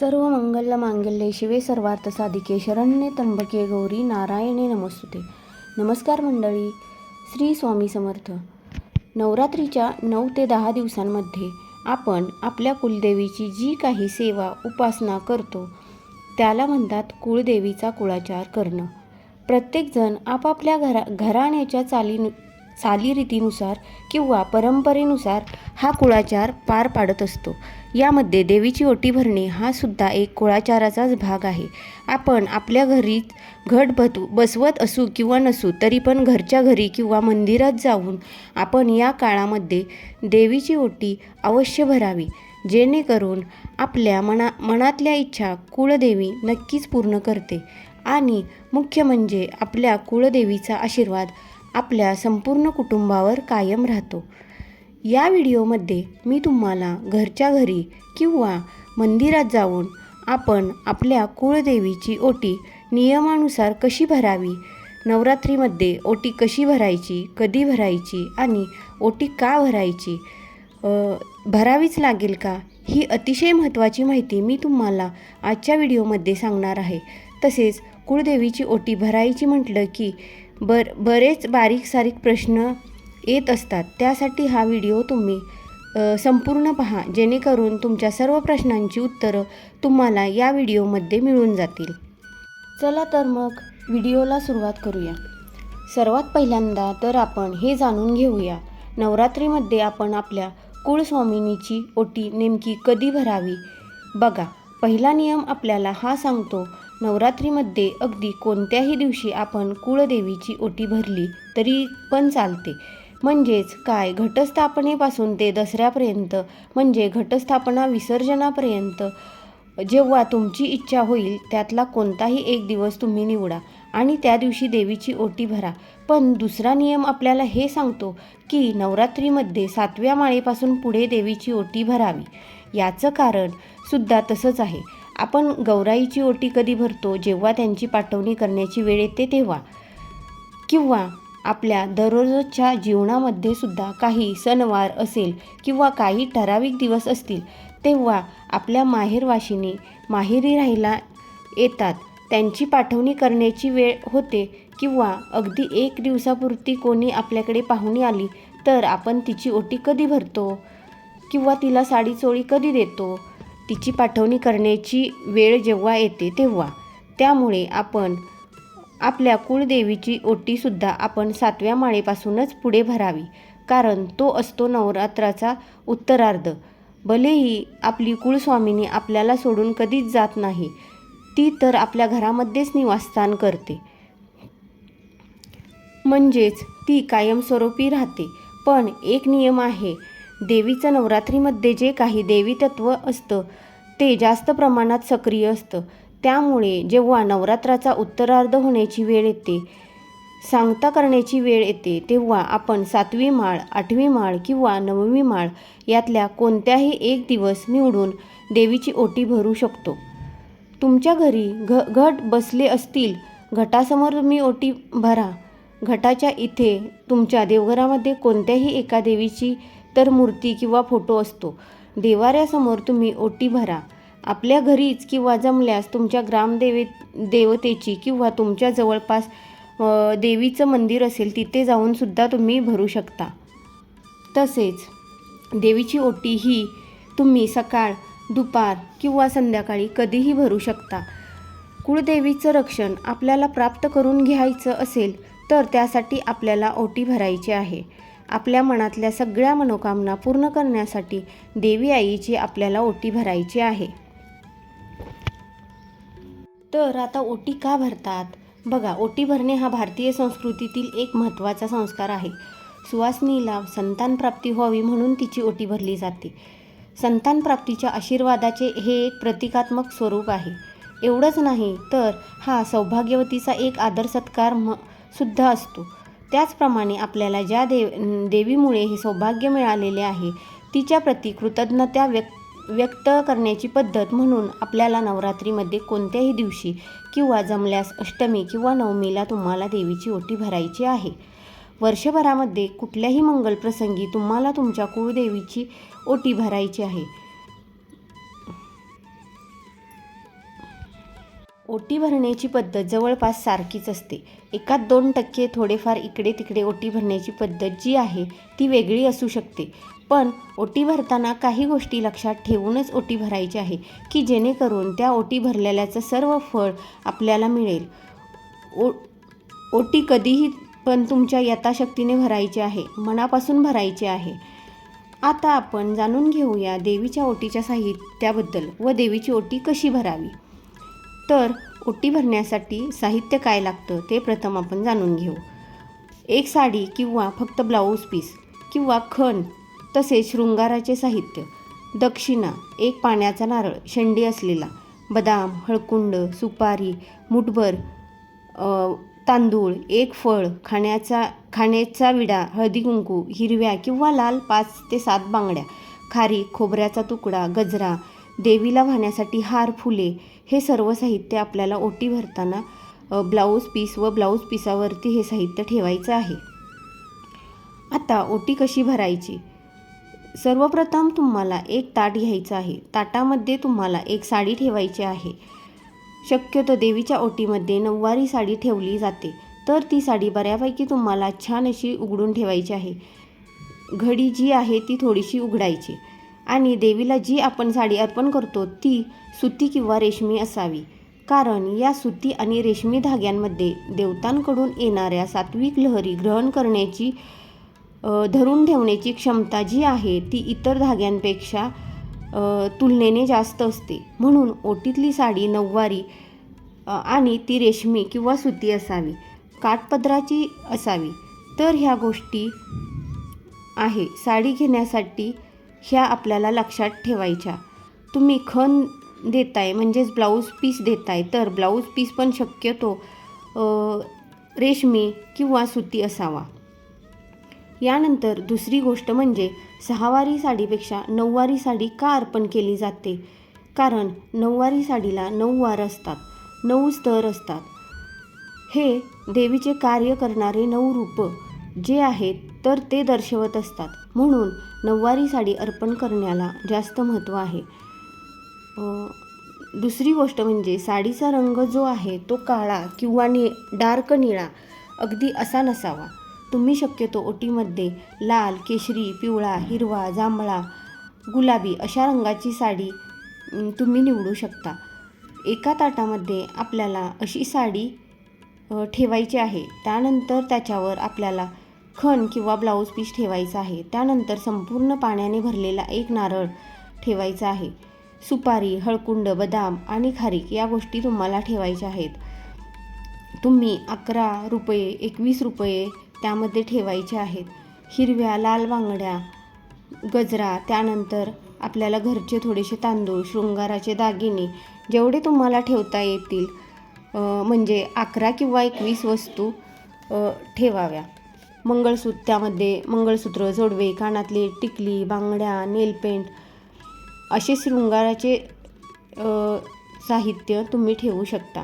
सर्व मंगल मांगल्ये शिवे सर्वार्थ साधिके शरण्ये त्र्यंबके गौरी नारायणे नमस्तुते. नमस्कार मंडळी श्री स्वामी समर्थ. नवरात्रीच्या नऊ ते दहा दिवसांमध्ये आपण आपल्या कुलदेवीची जी काही सेवा उपासना करतो त्याला म्हणतात कुळदेवीचा कुळाचार करणं. प्रत्येकजण आपापल्या घरा घराण्याच्या चाली चालीरीतीनुसार किंवा परंपरेनुसार हा कुळाचार पार पाडत असतो. यामध्ये देवीची ओटी भरणे हा सुद्धा एक कुळाचाराचाच भाग आहे. आपण आपल्या घरीच घट बत बसवत असू किंवा नसू तरी पण घरच्या घरी किंवा मंदिरात जाऊन आपण या काळामध्ये देवीची ओटी अवश्य भरावी. जेणेकरून आपल्या मना मनातल्या इच्छा कुळदेवी नक्कीच पूर्ण करते. आणि मुख्य म्हणजे आपल्या कुळदेवीचा आशीर्वाद आपल्या संपूर्ण कुटुंबावर कायम राहतो. या व्हिडिओमध्ये मी तुम्हाला घरच्या घरी किंवा मंदिरात जाऊन आपण आपल्या कुळदेवीची ओटी नियमानुसार कशी भरावी नवरात्रीमध्ये ओटी कशी भरायची कधी भरायची आणि ओटी का भरायची भरावीच लागेल का ही अतिशय महत्त्वाची माहिती मी तुम्हाला आजच्या व्हिडिओमध्ये सांगणार आहे. तसेच कुळदेवीची ओटी भरायची म्हटलं की बर बरेच बारीक सारीक प्रश्न येत असतात. त्यासाठी हा व्हिडिओ तुम्ही संपूर्ण पहा. जेणेकरून तुमच्या सर्व प्रश्नांची उत्तरं तुम्हाला या व्हिडिओमध्ये मिळून जातील. चला तर मग व्हिडिओला सुरुवात करूया. सर्वात पहिल्यांदा तर आपण हे जाणून घेऊया. नवरात्रीमध्ये आपण आपल्या कुळस्वामिनीची ओटी नेमकी कधी भरावी? बघा पहिला नियम आपल्याला हा सांगतो नवरात्रीमध्ये अगदी कोणत्याही दिवशी आपण कुळदेवीची ओटी भरली तरी पण चालते. म्हणजेच काय? घटस्थापनेपासून ते दसऱ्यापर्यंत म्हणजे घटस्थापना विसर्जनापर्यंत जेव्हा तुमची इच्छा होईल त्यातला कोणताही एक दिवस तुम्ही निवडा आणि त्या दिवशी देवीची ओटी भरा. पण दुसरा नियम आपल्याला हे सांगतो की नवरात्रीमध्ये सातव्या माळेपासून पुढे देवीची ओटी भरावी. याचं कारण सुद्धा तसंच आहे. आपण गौराईची ओटी कधी भरतो जेव्हा त्यांची पाठवणी करण्याची वेळ येते तेव्हा? किंवा आपल्या दररोजच्या जीवनामध्ये सुद्धा काही सणवार असेल किंवा काही ठराविक दिवस असतील तेव्हा आपल्या माहेरवाशिनी माहेरी राहायला येतात त्यांची पाठवणी करण्याची वेळ होते किंवा अगदी एक दिवसापुरती कोणी आपल्याकडे पाहुणी आली तर आपण तिची ओटी कधी भरतो? किंवा तिला साडी चोळी कधी देतो? तिची पाठवणी करण्याची वेळ जेव्हा येते तेव्हा. त्यामुळे आपण आपल्या कुळदेवीची ओटीसुद्धा आपण सातव्या माळेपासूनच पुढे भरावी. कारण तो असतो नवरात्राचा उत्तरार्ध. भलेही आपली कुळस्वामिनी आपल्याला सोडून कधीच जात नाही ती तर आपल्या घरामध्येच निवासस्थान करते. म्हणजेच ती कायमस्वरूपी राहते. पण एक नियम आहे देवीचं नवरात्रीमध्ये जे काही देवी तत्व असतं ते जास्त प्रमाणात सक्रिय असतं. त्यामुळे जेव्हा नवरात्राचा उत्तरार्ध होण्याची वेळ येते सांगता करण्याची वेळ येते तेव्हा आपण सातवी माळ आठवी माळ किंवा नववी माळ यातल्या कोणत्याही एक दिवस निवडून देवीची ओटी भरू शकतो. तुमच्या घरी घ घट बसले असतील घटासमोर तुम्ही ओटी भरा. घटाच्या इथे तुमच्या देवघरामध्ये कोणत्याही एका देवीची एकतर मूर्ती किंवा फोटो असतो. देवाऱ्यासमोर तुम्ही ओटी भरा. आपल्या घरीच किंवा जमल्यास तुमच्या ग्रामदेवे देवतेची किंवा तुमच्या जवळपास देवीचं मंदिर असेल तिथे जाऊनसुद्धा तुम्ही भरू शकता. तसेच देवीची ओटी ही तुम्ही सकाळ दुपार किंवा संध्याकाळी कधीही भरू शकता. कुळदेवीचं रक्षण आपल्याला प्राप्त करून घ्यायचं असेल तर त्यासाठी आपल्याला ओटी भरायची आहे. आपल्या मनातल्या सगळ्या मनोकामना पूर्ण करण्यासाठी देवी आईची आपल्याला ओटी भरायची आहे. तर आता ओटी का भरतात? बघा ओटी भरणे हा भारतीय संस्कृतीतील एक महत्त्वाचा संस्कार आहे. सुवासनीला संतान प्राप्ती व्हावी म्हणून तिची ओटी भरली जाते. संतान प्राप्तीच्या आशीर्वादाचे हे एक प्रतिकात्मक स्वरूप आहे. एवढंच नाही तर हा सौभाग्यवतीचा एक आदर सत्कार म सुद्धा असतो. त्याचप्रमाणे आपल्याला ज्या देव देवीमुळे हे सौभाग्य मिळालेले आहे तिच्या प्रती कृतज्ञता व्यक्त व्यक्त करण्याची पद्धत म्हणून आपल्याला नवरात्रीमध्ये कोणत्याही दिवशी किंवा जमल्यास अष्टमी किंवा नवमीला तुम्हाला देवीची ओटी भरायची आहे. वर्षभरामध्ये कुठल्याही मंगलप्रसंगी तुम्हाला तुमच्या कुळदेवीची ओटी भरायची आहे. ओटी भरण्याची पद्धत जवळपास सारखीच असते. एकात दोन टक्के थोडेफार इकडे तिकडे ओटी भरण्याची पद्धत जी आहे ती वेगळी असू शकते. पण ओटी भरताना काही गोष्टी लक्षात ठेवूनच ओटी भरायची आहे की जेणेकरून त्या ओटी भरलेल्याचं सर्व फळ आपल्याला मिळेल. ओ ओटी कधीही पण तुमच्या यथाशक्तीने भरायची आहे मनापासून भरायची आहे. आता आपण जाणून घेऊया देवीच्या ओटीच्या साहित्याबद्दल व देवीची ओटी कशी भरावी? तर ओटी भरण्यासाठी साहित्य काय लागतं ते प्रथम आपण जाणून घेऊ. एक साडी किंवा फक्त ब्लाऊज पीस किंवा खण तसेच शृंगाराचे साहित्य दक्षिणा एक पाण्याचा नारळ शेंडी असलेला बदाम हळकुंड सुपारी मुठभर तांदूळ एक फळ खाण्याचा खाण्याचा विडा हळदी कुंकू हिरव्या किंवा लाल पाच ते सात बांगड्या खारी खोबऱ्याचा तुकडा गजरा देवीला वाहण्यासाठी हार फुले हे सर्व साहित्य आपल्याला ओटी भरताना ब्लाऊज पीस व ब्लाऊज पीसावरती हे साहित्य ठेवायचं आहे. आता ओटी कशी भरायची? सर्वप्रथम तुम्हाला एक ताट घ्यायचं आहे. ताटामध्ये तुम्हाला एक साडी ठेवायची आहे. शक्यतो देवीच्या ओटीमध्ये नऊवारी साडी ठेवली जाते. तर ती साडी बऱ्यापैकी तुम्हाला छान अशी उघडून ठेवायची आहे. घडी जी आहे ती थोडीशी उघडायची. आणि देवीला जी आपण साडी अर्पण करतो ती सुती किंवा रेशमी असावी. कारण या सुती आणि रेशमी धाग्यांमध्ये देवतांकडून येणाऱ्या सात्विक लहरी ग्रहण करण्याची धरून ठेवण्याची क्षमता जी आहे ती इतर धाग्यांपेक्षा तुलनेने जास्त असते. म्हणून ओटीतली साडी नऊवारी आणि ती रेशमी किंवा सुती असावी काठपदराची असावी. तर ह्या गोष्टी आहे. साडी घेण्यासाठी ह्या आपल्याला लक्षात ठेवायच्या. तुम्ही खण देताय म्हणजेच ब्लाऊज पीस देताय तर ब्लाऊज पीस पण शक्यतो रेशमी किंवा सुती असावा. यानंतर दुसरी गोष्ट म्हणजे सहावारी साडीपेक्षा नऊवारी साडी का अर्पण केली जाते? कारण नऊवारी साडीला नऊ वार असतात नऊ स्तर असतात. हे देवीचे कार्य करणारे नऊ रूप. जे आहेत तर ते दर्शवत असतात. म्हणून नऊवारी साडी अर्पण करण्याला जास्त महत्त्व आहे. दुसरी गोष्ट म्हणजे साडीचा रंग जो आहे तो काळा किंवा नि डार्क निळा अगदी असा नसावा. तुम्ही शक्यतो ओटीमध्ये लाल केशरी पिवळा हिरवा जांभळा गुलाबी अशा रंगाची साडी तुम्ही निवडू शकता. एका ताटामध्ये आपल्याला अशी साडी ठेवायची आहे. त्यानंतर त्याच्यावर आपल्याला खण किंवा ब्लाऊज पीस ठेवायचा आहे. त्यानंतर संपूर्ण पाण्याने भरलेला एक नारळ ठेवायचा आहे. सुपारी हळकुंड बदाम आणि खारीक या गोष्टी तुम्हाला ठेवायच्या आहेत. तुम्ही अकरा रुपये एकवीस रुपये त्यामध्ये ठेवायचे आहेत. हिरव्या लाल बांगड्या गजरा त्यानंतर आपल्याला घरचे थोडेसे तांदूळ शृंगाराचे दागिने जेवढे तुम्हाला ठेवता येतील म्हणजे अकरा किंवा एकवीस वस्तू ठेवाव्या. मंगळसूत्र त्यामध्ये मंगळसूत्र जोडवे कानातले टिकली बांगड्या नेलपेंट असे शृंगाराचे साहित्य तुम्ही ठेवू शकता.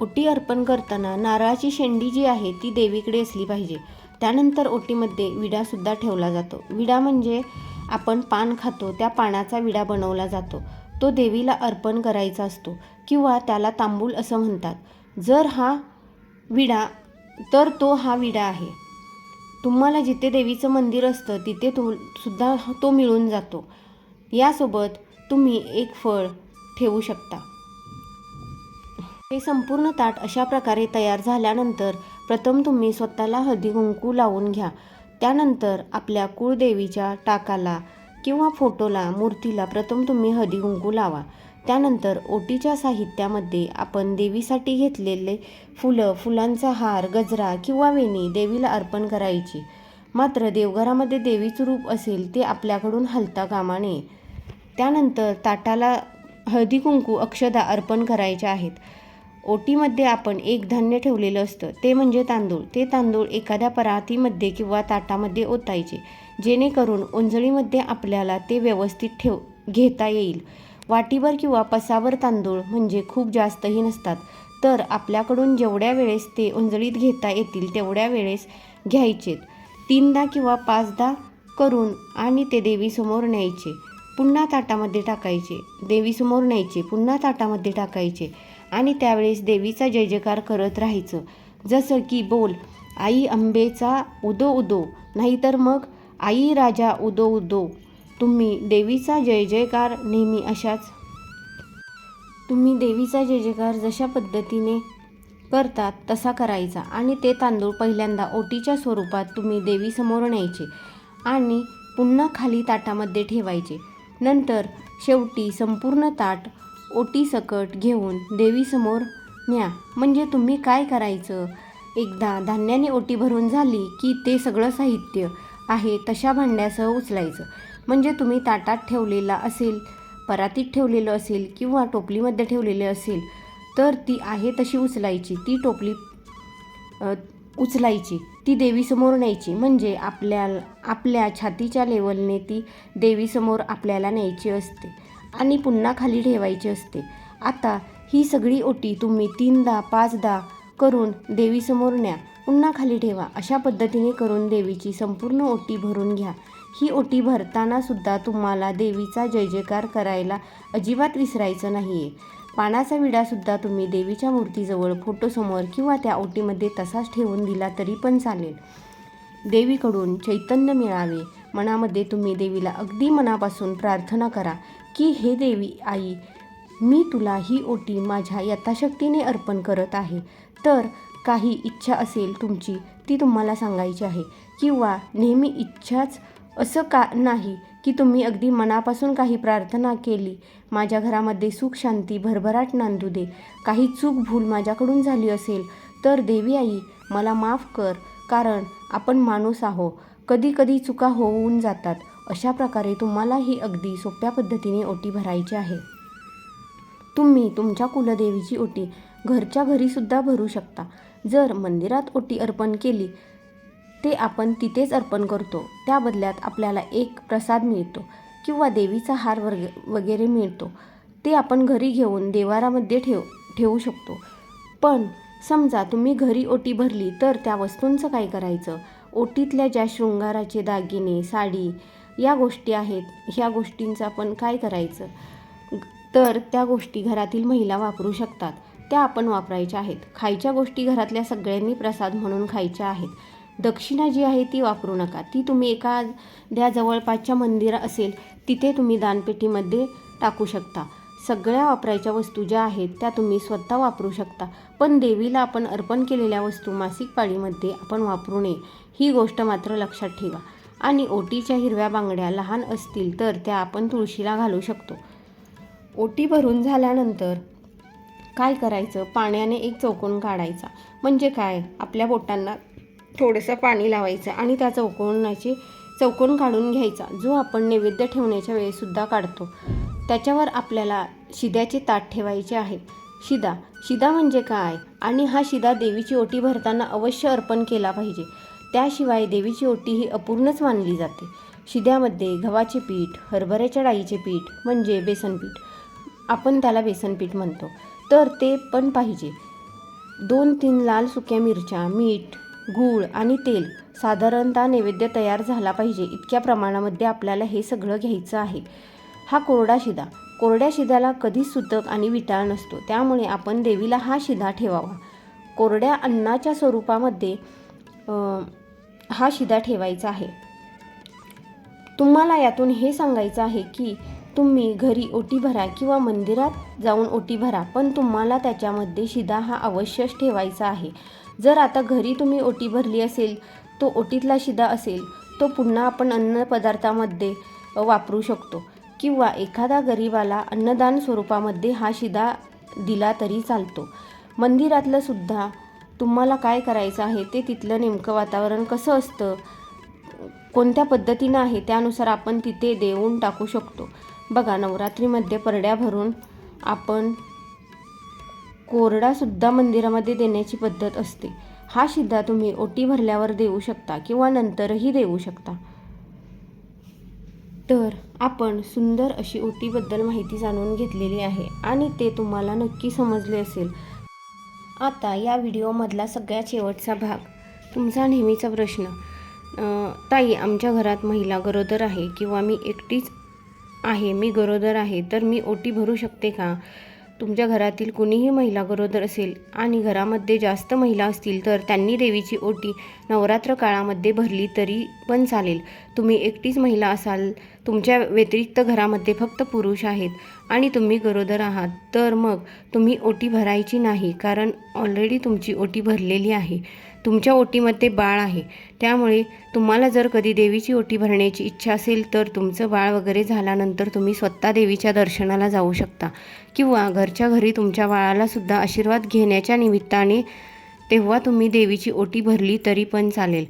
ओटी अर्पण करताना नारळाची शेंडी जी आहे ती देवीकडे असली पाहिजे. त्यानंतर ओटीमध्ये विडासुद्धा ठेवला जातो. विडा म्हणजे आपण पान खातो त्या पानाचा विडा बनवला जातो. तो देवीला अर्पण करायचा असतो किंवा त्याला तांबूल असं म्हणतात. जर हा विडा तर तो हा विडा आहे. तुम्हाला जिथे देवीचं मंदिर असतं तिथे तो सुद्धा तो मिळून जातो. यासोबत तुम्ही एक फळ ठेवू शकता. हे संपूर्ण ताट अशा प्रकारे तयार झाल्यानंतर प्रथम तुम्ही स्वतःला हळदी कुंकू लावून घ्या. त्यानंतर आपल्या कुळदेवीच्या टाकाला किंवा फोटोला मूर्तीला प्रथम तुम्ही हळदी कुंकू लावा. त्यानंतर ओटीच्या साहित्यामध्ये आपण देवीसाठी घेतलेले फुलं फुलांचा हार गजरा किंवा वेणी देवीला अर्पण करायची. मात्र देवघरामध्ये देवीचं रूप असेल ते आपल्याकडून हलता कामा नये. त्यानंतर ताटाला हळदी कुंकू अक्षदा अर्पण करायच्या आहेत. ओटीमध्ये आपण एक धान्य ठेवलेलं असतं ते म्हणजे तांदूळ. ते तांदूळ एखाद्या परातीमध्ये किंवा ताटामध्ये ओतायचे जेणेकरून ओंजळीमध्ये आपल्याला ते व्यवस्थित ठेव घेता येईल. वाटीभर किंवा पसावर तांदूळ म्हणजे खूप जास्तही नसतात. तर आपल्याकडून जेवढ्या वेळेस ते उंजळीत घेता येतील तेवढ्या वेळेस घ्यायचेत. तीनदा किंवा पाचदा करून आणि ते देवीसमोर न्यायचे. पुन्हा ताटामध्ये टाकायचे. देवीसमोर न्यायचे. पुन्हा ताटामध्ये टाकायचे. आणि त्यावेळेस देवीचा जय जयकार करत राहायचं. जसं की बोल आई अंबेचा उदो उदो नाहीतर मग आई राजा उदो उदो तुम्ही देवीचा जय जयकार नेहमी अशाच. तुम्ही देवीचा जय जयकार जशा पद्धतीने करतात तसा करायचा आणि ते तांदूळ पहिल्यांदा ओटीच्या स्वरूपात तुम्ही देवीसमोर न्यायचे आणि पुन्हा खाली ताटामध्ये ठेवायचे. नंतर शेवटी संपूर्ण ताट ओटीसकट घेऊन देवीसमोर न्या. म्हणजे तुम्ही काय करायचं? एकदा धान्याने ओटी भरून झाली की ते सगळं साहित्य आहे तशा भांड्यासह उचलायचं. म्हणजे तुम्ही ताटात ठेवलेला असेल परातीत ठेवलेलं असेल किंवा टोपलीमध्ये ठेवलेलं असेल तर ती आहे तशी उचलायची. ती टोपली उचलायची. ती देवीसमोर न्यायची. म्हणजे आपल्या आपल्या छातीच्या लेवलने ती देवीसमोर आपल्याला न्यायची असते आणि पुन्हा खाली ठेवायची असते. आता ही सगळी ओटी तुम्ही तीनदा पाचदा करून देवीसमोर न्या. पुन्हा खाली ठेवा. अशा पद्धतीने करून देवीची संपूर्ण ओटी भरून घ्या. ही ओटी भरताना सुद्धा तुम्हाला देवीचा जय जयकार करायला अजिबात विसरायचं नाही आहे पानाचा विडासुद्धा तुम्ही देवीच्या मूर्तीजवळ फोटोसमोर किंवा त्या ओटीमध्ये तसाच ठेवून दिला तरी पण चालेल. देवीकडून चैतन्य मिळावे. मनामध्ये तुम्ही देवीला अगदी मनापासून प्रार्थना करा की हे देवी आई मी तुला ही ओटी माझ्या यथाशक्तीने अर्पण करत आहे. तर काही इच्छा असेल तुमची ती तुम्हाला सांगायची आहे. किंवा नेहमी इच्छाच असं का नाही की तुम्ही अगदी मनापासून काही प्रार्थना केली? माझ्या घरामध्ये सुख शांती भरभराट नांदू दे. काही चूक भूल माझ्याकडून झाली असेल तर देवी आई मला माफ कर. कारण आपण माणूस आहो. कधी कधी चुका होऊन जातात. अशा प्रकारे तुम्हाला ही अगदी सोप्या पद्धतीने ओटी भरायची आहे. तुम्ही तुमच्या कुलदेवीची ओटी घरच्या घरीसुद्धा भरू शकता. जर मंदिरात ओटी अर्पण केली ते आपण तिथेच अर्पण करतो. त्या बदल्यात आपल्याला एक प्रसाद मिळतो किंवा देवीचा हार वर्ग वगैरे मिळतो. ते आपण घरी घेऊन देवारामध्ये ठेव ठेवू शकतो. पण समजा तुम्ही घरी ओटी भरली तर त्या वस्तूंचं काय करायचं? ओटीतल्या ज्या शृंगाराचे दागिने साडी या गोष्टी आहेत ह्या गोष्टींचं आपण काय करायचं? तर त्या गोष्टी घरातील महिला वापरू शकतात. त्या आपण वापरायच्या आहेत. खायच्या गोष्टी घरातल्या सगळ्यांनी प्रसाद म्हणून खायच्या आहेत. दक्षिणा जी आहे ती वापरू नका. ती तुम्ही एखाद्या जवळपासच्या मंदिर असेल तिथे तुम्ही दानपेटीमध्ये टाकू शकता. सगळ्या वापरायच्या वस्तू ज्या आहेत त्या तुम्ही स्वतः वापरू शकता. पण देवीला आपण अर्पण केलेल्या वस्तू मासिक पाळीमध्ये आपण वापरू नये ही गोष्ट मात्र लक्षात ठेवा. आणि ओटीच्या हिरव्या बांगड्या लहान असतील तर त्या आपण तुळशीला घालू शकतो. ओटी भरून झाल्यानंतर काय करायचं? पाण्याने एक चौकोन काढायचा. म्हणजे काय? आपल्या बोटांना थोडंसं पाणी लावायचं आणि त्या चौकोनाचे चौकोन काढून घ्यायचा जो आपण नैवेद्य ठेवण्याच्या वेळेसुद्धा काढतो. त्याच्यावर आपल्याला शिद्याचे ताट ठेवायचे आहे. शिदा. शिदा म्हणजे काय? आणि हा शिदा देवीची ओटी भरताना अवश्य अर्पण केला पाहिजे. त्याशिवाय देवीची ओटी ही अपूर्णच मानली जाते. शिद्यामध्ये गव्हाचे पीठ हरभऱ्याच्या डाळीचे पीठ म्हणजे बेसनपीठ. आपण त्याला बेसनपीठ म्हणतो. तर ते पण पाहिजे. दोन तीन लाल सुक्या मिरच्या मीठ गूळ आणि तेल साधारणतः नैवेद्य तयार झाला पाहिजे. इतक्या प्रमाणामध्ये आपल्याला हे सगळं घ्यायचं आहे. हा कोरडा शिदा. कोरड्या शिद्याला कधीच सुतक आणि विटाळ नसतो. त्यामुळे आपण देवीला हा शिदा ठेवावा. कोरड्या अन्नाच्या स्वरूपामध्ये हा शिदा ठेवायचा आहे. तुम्हाला यातून हे सांगायचं आहे की तुम्ही घरी ओटी भरा किंवा मंदिरात जाऊन ओटी भरा पण तुम्हाला त्याच्यामध्ये शिदा हा अवश्यच ठेवायचा आहे. जर आता घरी तुम्ही ओटी भरली असेल तो ओटीतला शिदा असेल तो पुन्हा आपण अन्नपदार्थामध्ये वापरू शकतो. किंवा एखादा गरिबाला अन्नदान स्वरूपामध्ये हा शिदा दिला तरी चालतो. मंदिरातलं सुद्धा तुम्हाला काय करायचं आहे ते तिथलं नेमकं वातावरण कसं असतं कोणत्या पद्धतीनं आहे त्यानुसार आपण तिथे देऊन टाकू शकतो. बघा नवरात्रीमध्ये परड्या भरून आपण कोरडासुद्धा मंदिरामध्ये देण्याची पद्धत असते. हा शिद्धा तुम्ही ओटी भरल्यावर देऊ शकता किंवा नंतरही देऊ शकता. तर आपण सुंदर अशी ओटीबद्दल माहिती जाणून घेतलेली आहे आणि ते तुम्हाला नक्की समजले असेल. आता या व्हिडिओमधला सगळ्यात शेवटचा भाग. तुमचा नेहमीचा प्रश्न ताई आमच्या घरात महिला गरोदर आहे किंवा मी एकटीच आहे मी गरोदर आहे तर मी ओटी भरू शकते का? तुमच्या घरातील कुणीही महिला गरोदर असेल आणि घरामध्ये जास्त महिला असतील तर त्यांनी देवीची ओटी नवरात्र काळामध्ये भरली तरी पण चालेल. तुम्ही एकटीच महिला असाल तुमच्या व्यतिरिक्त घरामध्ये फक्त पुरुष आहेत आणि तुम्ही गरोदर आहात तर मग तुम्ही ओटी भरायची नाही कारण ऑलरेडी तुमची ओटी भरलेली आहे. तुमच्या ओटीमध्ये बाळ आहे. त्यामुळे तुम्हाला जर कधी देवीची ओटी भरण्याची इच्छा असेल तर तुमचं बाळ वगैरे झाल्यानंतर तुम्ही स्वतः देवीच्या दर्शनाला जाऊ शकता. किंवा घरच्या घरी तुमच्या बाळालासुद्धा आशीर्वाद घेण्याच्या निमित्ताने तेव्हा तुम्ही देवीची ओटी भरली तरी पण चालेल.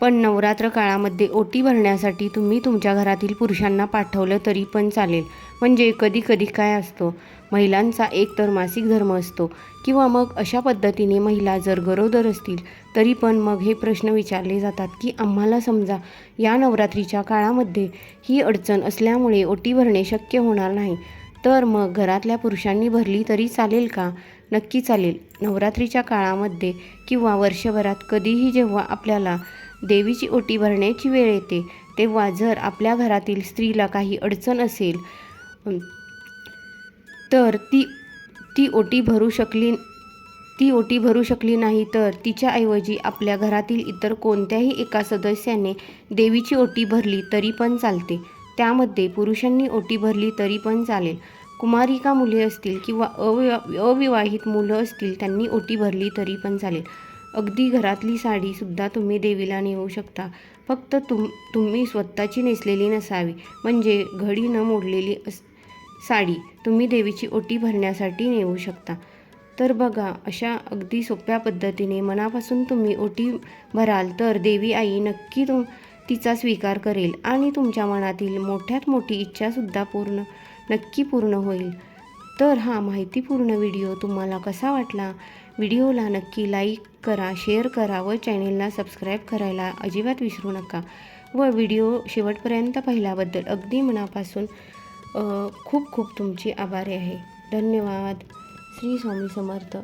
पण नवरात्र काळामध्ये ओटी भरण्यासाठी तुम्ही तुमच्या घरातील पुरुषांना पाठवलं तरी पण चालेल. म्हणजे कधी कधी काय असतो महिलांचा एक तर मासिक धर्म असतो किंवा मग अशा पद्धतीने महिला जर गरोदर असतील तरी पण मग हे प्रश्न विचारले जातात की आम्हाला समजा या नवरात्रीच्या काळामध्ये ही अडचण असल्यामुळे ओटी भरणे शक्य होणार नाही तर मग घरातल्या पुरुषांनी भरली तरी चालेल का? नक्की चालेल. नवरात्रीच्या काळामध्ये किंवा वर्षभरात कधीही जेव्हा आपल्याला देवीची ओटी भरण्याची वेळ येते. तेव्हा जर आपल्या घरातील स्त्रीला काही अडचण असेल तर ती ती ओटी भरू शकली ती ओटी भरू शकली नाही तर तिच्याऐवजी आपल्या घरातील इतर कोणत्याही एका सदस्याने देवीची ओटी भरली तरी पण चालते. त्यामध्ये पुरुषांनी ओटी भरली तरी पण चालेल. कुमारिका मुले असतील किंवा अविवा अविवाहित मुलं असतील त्यांनी ओटी भरली तरी पण चालेल. अगदी घरातली साडीसुद्धा तुम्ही देवीला नेऊ शकता. फक्त तुम तुम्ही स्वतःची नेसलेली नसावी. म्हणजे घडी न मोडलेली अस साडी तुम्ही देवीची ओटी भरण्यासाठी नेऊ शकता. तर बघा अशा अगदी सोप्या पद्धतीने मनापासून तुम्ही ओटी भराल तर देवी आई नक्की तुम तिचा स्वीकार करेल आणि तुमच्या मनातील मोठ्यात मोठी इच्छासुद्धा पूर्ण नक्की पूर्ण होईल. तर हा माहितीपूर्ण व्हिडिओ तुम्हाला कसा वाटला? व्हिडिओला नक्की लाईक करा शेअर करा व चॅनेलला सबस्क्राईब करायला अजिबात विसरू नका. व व्हिडिओ शेवटपर्यंत पाहिल्याबद्दल अगदी मनापासून खूप खूप तुमची आभारी आहे. धन्यवाद. श्री स्वामी समर्थ.